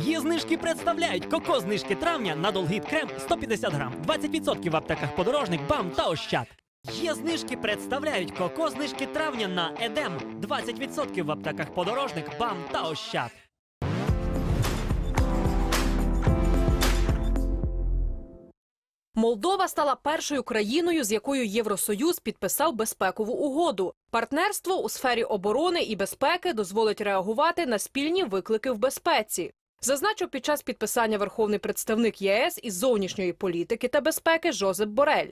Є знижки представляють коко знижки травня на Долгіт крем 150 грам, 20% в аптеках подорожник, бам та ощад. Є знижки представляють коко знижки травня на Едем 20% в аптеках подорожник, бам та ощад. Молдова стала першою країною, з якою Євросоюз підписав безпекову угоду. Партнерство у сфері оборони і безпеки дозволить реагувати на спільні виклики в безпеці. Зазначив під час підписання верховний представник ЄС із зовнішньої політики та безпеки Жозеп Борель.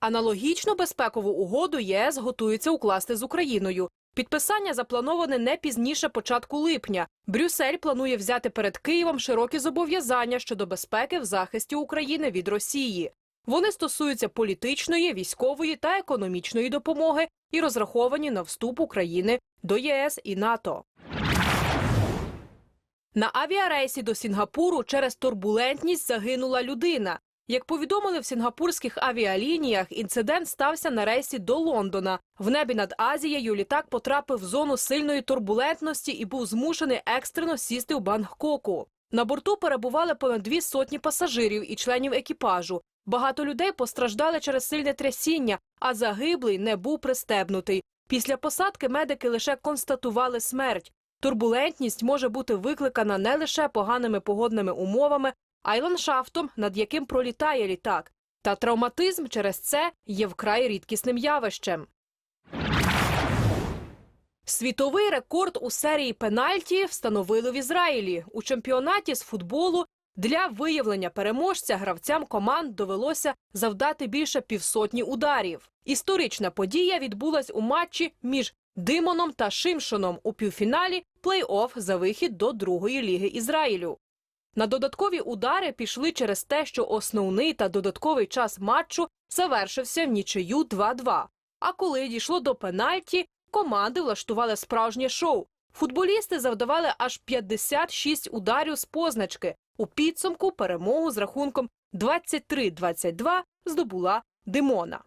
Аналогічну безпекову угоду єС готується укласти з Україною. Підписання заплановане не пізніше початку липня. Брюссель планує взяти перед Києвом широкі зобов'язання щодо безпеки в захисті України від Росії. Вони стосуються політичної, військової та економічної допомоги і розраховані на вступ України до ЄС і НАТО. На авіарейсі до Сінгапуру через турбулентність загинула людина. Як повідомили в сінгапурських авіалініях, інцидент стався на рейсі до Лондона. В небі над Азією літак потрапив в зону сильної турбулентності і був змушений екстрено сісти у Бангкоку. На борту перебували понад дві сотні пасажирів і членів екіпажу. Багато людей постраждали через сильне трясіння, а загиблий не був пристебнутий. Після посадки медики лише констатували смерть. Турбулентність може бути викликана не лише поганими погодними умовами, а й ландшафтом, над яким пролітає літак. Та травматизм через це є вкрай рідкісним явищем. Світовий рекорд у серії пенальті встановили в Ізраїлі. У чемпіонаті з футболу для виявлення переможця гравцям команд довелося завдати більше півсотні ударів. Історична подія відбулась у матчі між Димоном та Шимшоном у півфіналі плей-офф за вихід до другої ліги Ізраїлю. На додаткові удари пішли через те, що основний та додатковий час матчу завершився в нічию 2-2. А коли дійшло до пенальті, команди влаштували справжнє шоу. Футболісти завдавали аж 56 ударів з позначки. У підсумку перемогу з рахунком 23-22 здобула Димона.